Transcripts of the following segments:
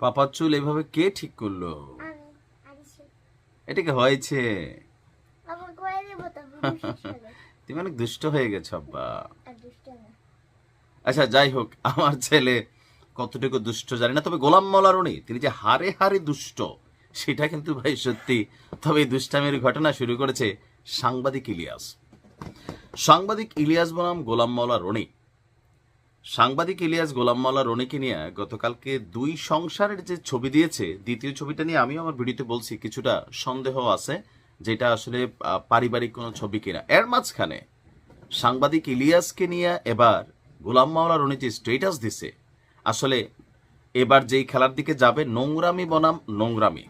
পাপার চুল এভাবে কে ঠিক করল? এটাকে হয়েছে? তুমি অনেক দুষ্ট হয়ে গেছো আব্বা। আচ্ছা যাই হোক আমার ছেলে কতটুকু দুষ্ট জানি না তবে গোলাম মলারণী তিনি যে হারে হারে দুষ্ট সেটা কিন্তু ভাই সত্যি। তবে এই দুষ্টামের ঘটনা শুরু করেছে সাংবাদিক ইলিয়াস। সাংবাদিক ইলিয়াস বনাম গোলাম মৌলা রনি সাংবাদিক ইলিয়াস গোলাম মাওলা রনিকে নিয়ে গতকালকে দুই সংসারের যে ছবি দিয়েছে, দ্বিতীয় ছবিটা নিয়ে আমিও আমার ভিডিওতে বলছি, কিছুটা সন্দেহ আছে যেটা আসলে পারিবারিক কোনো ছবি কিনা। এর মাঝখানে সাংবাদিক ইলিয়াসকে নিয়ে এবার গোলাম মাওলা রনি যে স্টেটাস দিছে, আসলে এবার যেই খেলার দিকে যাবে, নোংরামি বনাম নোংরামি।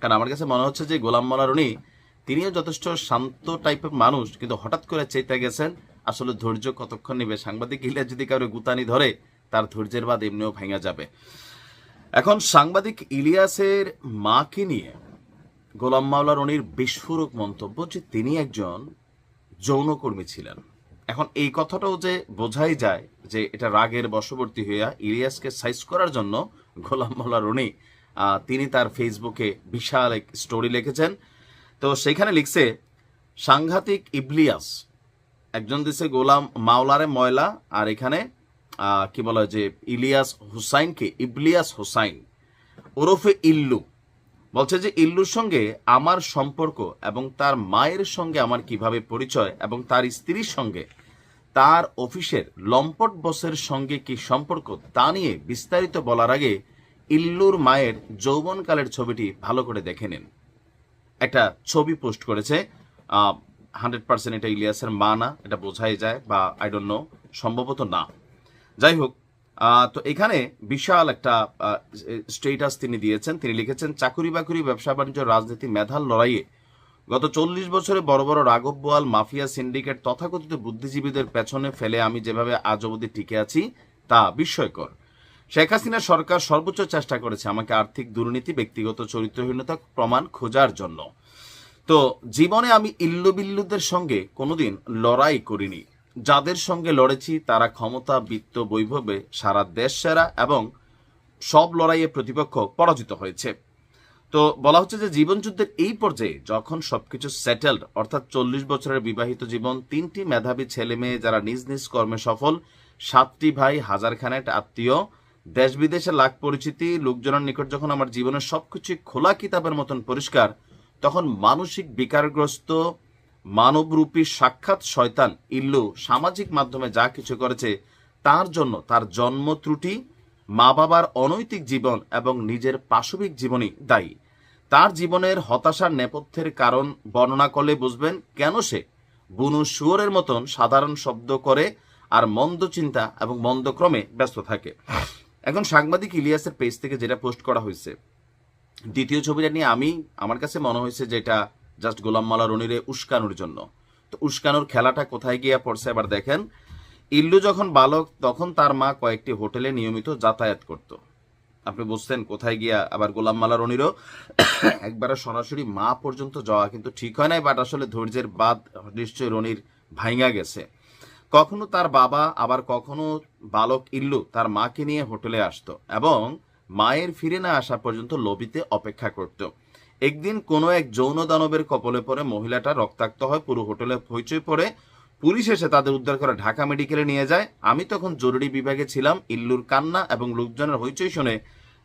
কারণ আমার কাছে মনে হচ্ছে যে গোলাম মাওলা রনি তিনিও যথেষ্ট শান্ত টাইপের মানুষ, কিন্তু হঠাৎ করে চেতে গেছেন আসলে ধৈর্য কতক্ষণ নেবে? সাংবাদিক ইলিয়াস যদি কারও গুতানি ধরে, তার ধৈর্যের বাদ এমনিও ভেঙে যাবে। এখন সাংবাদিক ইলিয়াসের মাকে নিয়ে গোলাম মাওলা রনির বিস্ফোরক মন্তব্য যে তিনি একজন যৌনকর্মী ছিলেন। এখন এই কথাটাও যে বোঝাই যায় যে এটা রাগের বশবর্তী হইয়া ইলিয়াসকে সাইজ করার জন্য গোলাম মোল্লা রনি তিনি তার ফেসবুকে বিশাল এক স্টোরি লিখেছেন। তো সেখানে লিখছে, সাংঘাতিক ইবলিয়াস একজন দিছে গোলাম মাওলারে ময়লা, আর এখানে কি বলা যে, ইলিয়াস হুসাইনকে, ইবলিয়াস হুসাইন, ওরফে ইল্লু। বলছে যে, ইল্লুর সঙ্গে আমার সম্পর্ক এবং তার মায়ের সঙ্গে আমার কীভাবে পরিচয় এবং তার স্ত্রীর সঙ্গে তার অফিসের লম্পট বসের সঙ্গে কি সম্পর্ক, তা নিয়ে বিস্তারিত বলার আগে ইল্লুর মায়ের যৌবনকালের ছবিটি ভালো করে দেখে নিন। একটা ছবি পোস্ট করেছে হান্ড্রেড পার্সেন্ট এটা ইলিয়াসের মা না এটা বোঝাই যায় বা আই ডোন্ট নো সম্ভবত না। যাই হোক তো এখানে বিশাল একটা স্টেটাস তিনি দিয়েছেন। তিনি লিখেছেন, চাকুরি বাকুরি, ব্যবসা বাণিজ্য, রাজনীতি, মেধার লড়াইয়ে গত চল্লিশ বছরে বড় বড় রাঘব বোয়াল, মাফিয়া সিন্ডিকেট তথাকথিত বুদ্ধিজীবীদের পেছনে ফেলে আমি যেভাবে আজ অবধি টিকে আছি, তা বিস্ময়কর। শেখ হাসিনা সরকার সর্বোচ্চ চেষ্টা করেছে আমাকে আর্থিক দুর্নীতি, ব্যক্তিগত চরিত্রহীনতা প্রমাণ খোঁজার জন্য। তো জীবনে আমি ইল্লু বিল্লুদের সঙ্গে কোনোদিন লড়াই করিনি। যাদের সঙ্গে লড়েছি তারা ক্ষমতা, বিত্ত, বৈভবে সারা দেশ সেরা এবং সব লড়াইয়ে প্রতিপক্ষ পরাজিত হয়েছে। তো বলা হচ্ছে যে জীবনযুদ্ধের এই পর্যায়ে যখন সবকিছু সেটেলড অর্থাৎ চল্লিশ বছরের বিবাহিত জীবন, তিনটি মেধাবী ছেলে মেয়ে যারা নিজ নিজ কর্মে সফল, সাতটি ভাই হাজার খানেক আত্মীয় দেশ বিদেশে লাখ পরিচিতি, লোকজনের নিকট যখন আমার জীবনের সবকিছু খোলা কিতাবের মতন পরিষ্কার তখন মানসিক বিকারগ্রস্ত, মানবরূপী সাক্ষাৎ শয়তান ইল্লু সামাজিক মাধ্যমে যা কিছু করেছে, তার জন্য তার জন্ম ত্রুটি মা বাবার অনৈতিক জীবন এবং নিজের পাশবিক জীবনই দায়ী। তার জীবনের হতাশার নেপথ্যের কারণ বর্ণনা করলে বুঝবেন কেন সে বুনু শুয়োরের মতন সাধারণ শব্দ করে আর মন্দ চিন্তা এবং মন্দ ক্রমে ব্যস্ত থাকে। এখন সাংবাদিক ইলিয়াসের পেজ থেকে যেটা পোস্ট করা হয়েছে দ্বিতীয় ছবিটা নিয়ে আমি, আমার কাছে মনে হয়েছে যে এটা জাস্ট গোলাম মালা রনিরে উস্কানোর জন্য। তো উস্কানোর খেলাটা কোথায় গিয়ে পড়ছে এবার দেখেন। ইল্লু যখন বালক, তখন তার মা কয়েকটি হোটেলে নিয়মিত যাতায়াত করত। আপনি বুঝছেন কোথায় গিয়া আবার গোলাম মালা রনিরও একবারে সরাসরি মা পর্যন্ত যাওয়া কিন্তু ঠিক হয় নাই বাট আসলে ধৈর্যের বাদ নিশ্চয়ই রনির ভাইঙা গেছে। কখনো তার বাবা, আবার কখনো বালক ইল্লু তার মাকে নিয়ে হোটেলে আসতো। এবং মায়ের ফিরে না আসা পর্যন্ত লবিতে অপেক্ষা করত। একদিন কোনো এক যৌন দানবের কপলে পড়ে মহিলাটা রক্তাক্ত হয়, পুরো হোটেলে হইচই পড়ে। পুলিশ এসে তাদের উদ্ধার করে ঢাকা মেডিকেলে নিয়ে যায়। আমি তখন জরুরি বিভাগে ছিলাম, ইল্লুর কান্না এবং লোকজনের হইচই শুনে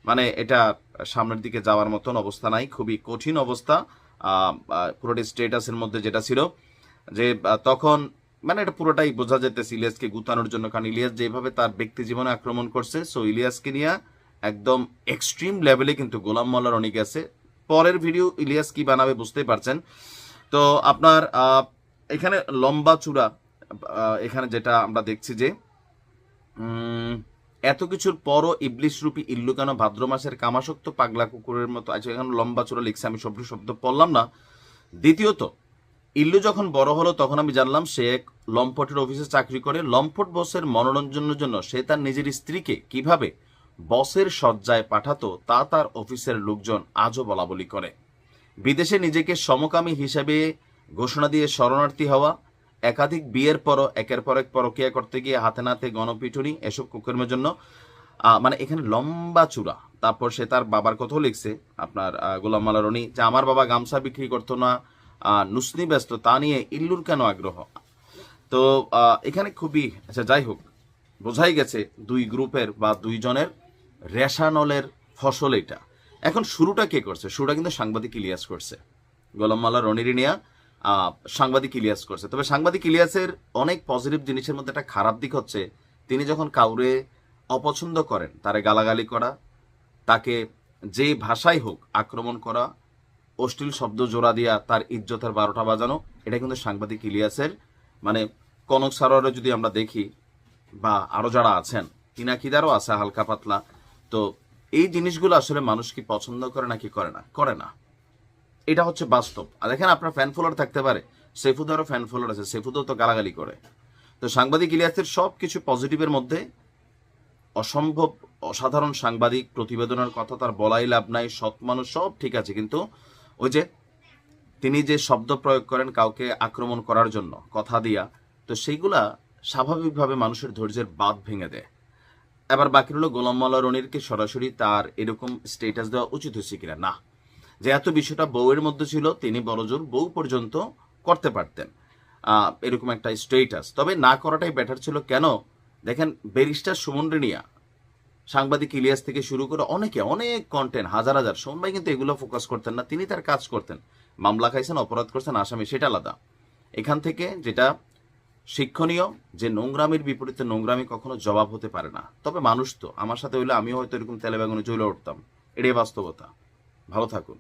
মানে এটা সামনের দিকে যাওয়ার মতন অবস্থা নাই, খুবই কঠিন অবস্থা। পুরোটি স্টেটাসের মধ্যে যেটা ছিল, যে তখন মানে এটা পুরোটাই বোঝা যেতেছে ইলিয়াসকে গুতানোর জন্য। কারণ ইলিয়াস যেভাবে তার ব্যক্তি জীবনে আক্রমণ করছে সো ইলিয়াসকে নিয়ে একদম এক্সট্রিম লেভেলে কিন্তু গোলাম মোল্লার অনেক আছে। পরের ভিডিও ইলিয়াস কি বানাবে বুঝতেই পারছেন। তো আপনার এখানে লম্বা চূড়া এখানে যেটা আমরা দেখছি যে এত কিছুর পরও ইবলিশ রূপী ইল্লু কেন ভাদ্র মাসের কামাসক্ত পাগলা কুকুরের মতো আছে এখানে লম্বা চূড়া লিখছে, আমি শব্দ শব্দ পড়লাম না। দ্বিতীয়ত, ইল্লু যখন বড় হলো, তখন আমি জানলাম সে এক লম্পটের অফিসে চাকরি করে। লম্পট বসের মনোরঞ্জনের জন্য সে তার নিজের স্ত্রীকে কীভাবে বসের সজ্জায় পাঠাতো তা তার অফিসের লোকজন আজও বলা বলি করে। বিদেশে নিজেকে সমকামী হিসেবে ঘোষণা দিয়ে শরণার্থী হওয়া, একাধিক বিয়ের পরও একের পর এক পরকিয়া করতে গিয়ে হাতে নাতে গণপিটুনি এসব কুকর্মের জন্য মানে এখানে লম্বা চূড়া। তারপর সে তার বাবার কথাও লিখছে, আপনার গোলাম মালা রনি যে আমার বাবা গামছা বিক্রি করতো না নুসনি ব্যস্ত, তা নিয়ে ইল্লুর কেন আগ্রহ? তো এখানে খুবই আচ্ছা যাই হোক, বোঝাই গেছে দুই গ্রুপের বা দুইজনের রেশানলের ফসল এটা এখন শুরুটা কে করছে? শুরুটা কিন্তু সাংবাদিক ইলিয়াস করছে। গোলাম মাল্লা রনিরিনিয়া সাংবাদিক ইলিয়াস করছে। তবে সাংবাদিক ইলিয়াসের অনেক পজিটিভ জিনিসের মধ্যে একটা খারাপ দিক হচ্ছে, তিনি যখন কাউরে অপছন্দ করেন, তারে গালাগালি করা, তাকে যে ভাষাই হোক আক্রমণ করা, অশ্লীল শব্দ জোড়া দিয়া তার ইজ্জতের বারোটা বাজানো, এটা কিন্তু সাংবাদিক ইলিয়াসের মানে কনক সারোয়ারে যদি আমরা দেখি, বা আরও যারা আছেন পিনাকিদারও আছে হালকা পাতলা তো এই জিনিসগুলো আসলে মানুষ কি পছন্দ করে নাকি করে না? করে না। এটা হচ্ছে বাস্তব। আর দেখেন আপনার ফ্যান ফলোয়ার থাকতে পারে। সেফুদারও ফ্যান ফলোয়ার আছে, সেফুদও তো গালাগালি করে। তো সাংবাদিক ইলিয়াসের সব কিছু পজিটিভের মধ্যে অসম্ভব, অসাধারণ সাংবাদিক প্রতিবেদনের কথা তার বলাই লাভ নাই, সৎ মানুষ, সব ঠিক আছে। কিন্তু ওই যে তিনি যে শব্দ প্রয়োগ করেন কাউকে আক্রমণ করার জন্য, কথা দিয়া, তো সেইগুলা স্বাভাবিকভাবে মানুষের ধৈর্যের বাঁধ ভেঙে দেয়। এবার বাকি হলো গোলাম মাল্লা রনিরকে সরাসরি তার এরকম স্টেটাস দেওয়া উচিত হয়েছে কিনা? না। যে এত বিষয়টা বউয়ের মধ্যে ছিল, তিনি বড়জোর বউ পর্যন্ত করতে পারতেন। এরকম একটা স্টেটাস তবে না করাটাই বেটার ছিল। কেন? দেখেন, ব্যারিস্টার সুমন রেনিয়া, সাংবাদিক ইলিয়াস থেকে শুরু করে অনেকে, অনেক কন্টেন্ট হাজার হাজার সোমন ভাই কিন্তু এগুলো ফোকাস করতেন না। তিনি তার কাজ করতেন। মামলা খাইছেন, অপরাধ করছেন, আসামি, সেটা আলাদা। এখান থেকে যেটা শিক্ষণীয় যে নোংরামির বিপরীতে নোংরামি কখনো জবাব হতে পারে না। তবে মানুষ তো। আমার সাথে হইলে আমিও হয়তো এরকম তেলে বেগুনে চলে উঠতাম। এটাই বাস্তবতা। ভালো থাকুন।